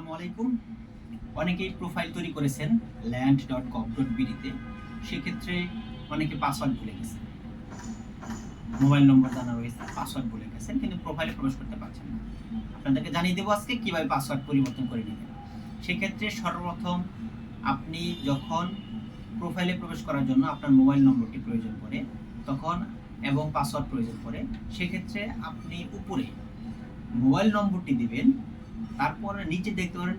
আসসালামু আলাইকুম। অনেকেই প্রোফাইল তৈরি করেছেন ল্যান্ড ডট গভ ডট বিডিতে সেক্ষেত্রে অনেকে পাসওয়ার্ড ভুলে গেছেন মোবাইল নম্বর জানা রয়েছে পাসওয়ার্ড ভুলে গেছেন, কিন্তু প্রোফাইলে প্রবেশ করতে পারছেন না। আপনাদেরকে জানিয়ে দেবো আজকে কীভাবে পাসওয়ার্ড পরিবর্তন করে নেবেন। সেক্ষেত্রে সর্বপ্রথম আপনি যখন প্রোফাইলে প্রবেশ করার জন্য আপনার মোবাইল নম্বরটি প্রয়োজন পড়ে, তখন এবং পাসওয়ার্ড প্রয়োজন পড়ে, সেক্ষেত্রে আপনি উপরে মোবাইল নম্বরটি দিবেন তারপরে নিচে দেখতে পারেন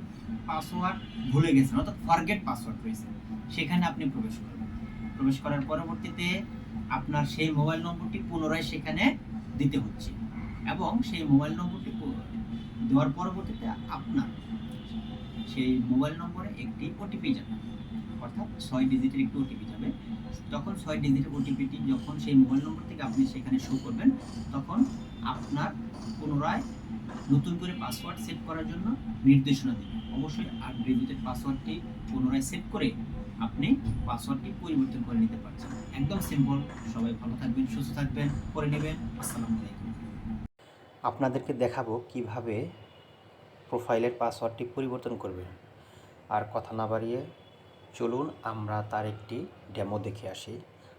পাসওয়ার্ড ভুলে গেছেন, অর্থাৎ ফরগেট পাসওয়ার্ড রয়েছে। সেখানে আপনি প্রবেশ করবেন। প্রবেশ করার পরবর্তীতে আপনার সেই মোবাইল নম্বরটি পুনরায় সেখানে দিতে হচ্ছে এবং সেই মোবাইল নম্বরটি দেওয়ার পরবর্তীতে আপনার সেই মোবাইল নম্বরে একটি ওটিপি যাবে। অর্থাৎ ছয় ডিজিটের একটি ওটিপি যাবে। তখন ছয় ডিজিটের ওটিপিটি যখন সেই মোবাইল নম্বর থেকে আপনি সেখানে শো করবেন, তখন আপনার পুনরায় নতুন করে পাসওয়ার্ড সেট করার জন্য নির্দেশনা দিন। অবশ্যই আট ডিজিটের পাসওয়ার্ডটি পুনরায় সেট করে আপনি পাসওয়ার্ডটি পরিবর্তন করে নিতে পারছেন। একদম সিম্পল সবাই ভালো থাকবেন, সুস্থ থাকবেন করে নেবেন। আসসালামু আলাইকুম। আপনাদেরকে দেখাবো কীভাবে প্রোফাইলের পাসওয়ার্ডটি পরিবর্তন করবেন। আর কথা না বাড়িয়ে চলুন, আমরা তার একটি ডেমো দেখে আসি।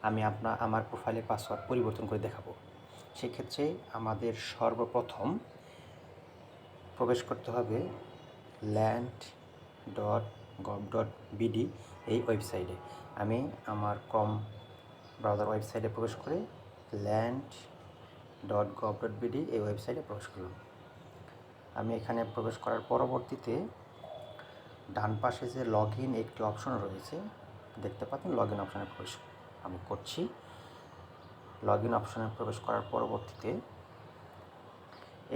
আমি আপনার আমার প্রোফাইলের পাসওয়ার্ড পরিবর্তন করে দেখাবো। সেক্ষেত্রে আমাদের সর্বপ্রথম প্রবেশ করতে হবে land dot gov dot BD এই ওয়েবসাইটে আমি আমার কম ব্রাউজার ওয়েবসাইটে প্রবেশ করে land dot gov dot BD এই ওয়েবসাইটে প্রবেশ করলাম। আমি এখানে প্রবেশ করার পরবর্তীতে ডান পাশে যে লগ ইন একটি অপশন রয়েছে, দেখতে পাচ্ছেন লগ ইন অপশানে প্রবেশ আমি করছি। লগ ইন অপশানে প্রবেশ করার পরবর্তীতে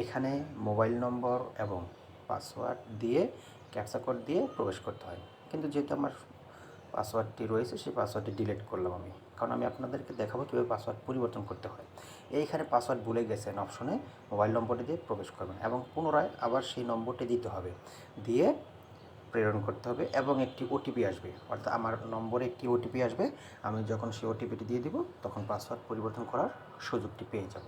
এখানে মোবাইল নম্বর এবং পাসওয়ার্ড দিয়ে ক্যাপচা কোড দিয়ে প্রবেশ করতে হয়। কিন্তু যেহেতু আমার পাসওয়ার্ডটি রয়েছে, সেই পাসওয়ার্ডটি ডিলিট করলাম আমি। কারণ আমি আপনাদেরকে দেখাবো কীভাবে পাসওয়ার্ড পরিবর্তন করতে হয়। এইখানে পাসওয়ার্ড ভুলে গেছেন অপশনে মোবাইল নম্বরটি দিয়ে প্রবেশ করবেন এবং পুনরায় আবার সেই নম্বরটি দিতে হবে। দিয়ে প্রেরণ করতে হবে এবং একটি ওটিপি আসবে। অর্থাৎ আমার নম্বরে একটি ওটিপি আসবে। আমি যখন সেই ওটিপিটি দিয়ে দিব, তখন পাসওয়ার্ড পরিবর্তন করার সুযোগটি পেয়ে যাব।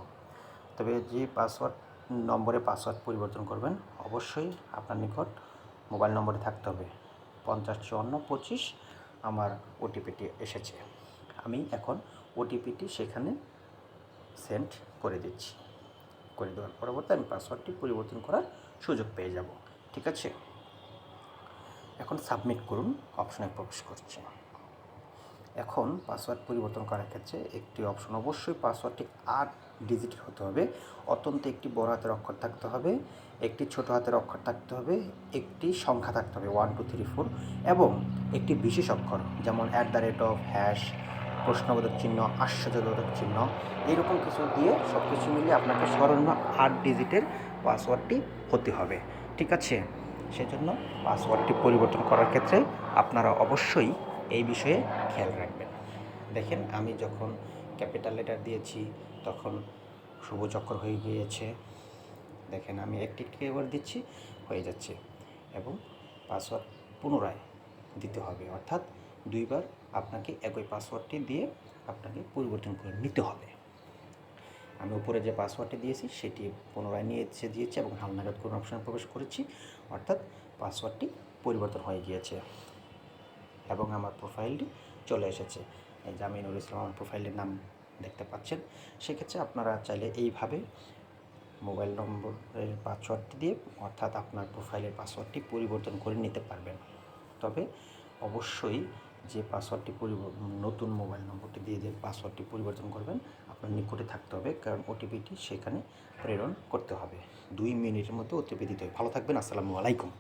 তবে যে পাসওয়ার্ড নম্বরে পাসওয়ার্ড পরিবর্তন করবেন। অবশ্যই আপনার নিকট মোবাইল নম্বরে থাকতে হবে। পঞ্চাশ চুয়ান্ন পঁচিশ আমার ওটিপিটি এসেছে। আমি এখন ওটিপিটি সেখানে সেন্ড করে দিচ্ছি। করে দেওয়ার পরবর্তী আমি পাসওয়ার্ডটি পরিবর্তন করার সুযোগ পেয়ে যাব। ঠিক আছে? এখন সাবমিট করুন, অপশনে প্রবেশ করছি। এখন পাসওয়ার্ড পরিবর্তন করার ক্ষেত্রে একটি অপশন অবশ্যই পাসওয়ার্ডটি আট ডিজিটের হতে হবে। অত্যন্ত একটি বড় হাতের অক্ষর থাকতে হবে, একটি ছোট হাতের অক্ষর থাকতে হবে, একটি সংখ্যা থাকতে হবে ওয়ান টু থ্রি ফোর এবং একটি বিশেষ অক্ষর যেমন at the rate of hash প্রশ্নবোধক চিহ্ন, আশ্চর্যবোধক চিহ্ন এরকম কিছু দিয়ে সব কিছু মিলিয়ে আপনাকে সর্বনিম্ন আট ডিজিটের পাসওয়ার্ডটি হতে হবে। ঠিক আছে? সেজন্য পাসওয়ার্ডটি পরিবর্তন করার ক্ষেত্রে আপনারা অবশ্যই এই বিষয়ে খেয়াল রাখবেন। দেখেন, আমি যখন ক্যাপিটাল লেটার দিয়েছি, তখন অক্ষর হয়ে গিয়েছে। দেখেন, আমি একটি একটি এবার দিচ্ছি, হয়ে যাচ্ছে। এবং পাসওয়ার্ড পুনরায় দিতে হবে। অর্থাৎ দুইবার আপনাকে একই পাসওয়ার্ডটি দিয়ে আপনাকে পরিবর্তন করে নিতে হবে। আমি উপরে যে পাসওয়ার্ডটি দিয়েছি, সেটি পুনরায় নিয়ে এসে দিয়েছি এবং হালনাগাদ কোনো অপশানে প্রবেশ করেছি। অর্থাৎ পাসওয়ার্ডটি পরিবর্তন হয়ে গিয়েছে। এবং আমার প্রোফাইলটি চলে এসেছে। জামিনুল ইসলাম প্রোফাইলের নাম দেখতে পাচ্ছেন। সেক্ষেত্রে আপনারা চাইলে এইভাবে মোবাইল নম্বরের পাসওয়ার্ডটি দিয়ে অর্থাৎ আপনার প্রোফাইলের পাসওয়ার্ডটি পরিবর্তন করে নিতে পারবেন। তবে অবশ্যই যে পাসওয়ার্ডটি নতুন মোবাইল নম্বরটি দিয়ে যে পাসওয়ার্ডটি পরিবর্তন করবেন, আপনার নিকটে থাকতে হবে, কারণ ওটিপিটি সেখানে প্রেরণ করতে হবে। দুই মিনিটের মধ্যে ওটিপি দিতে হবে। ভালো থাকবেন, আসসালামু আলাইকুম।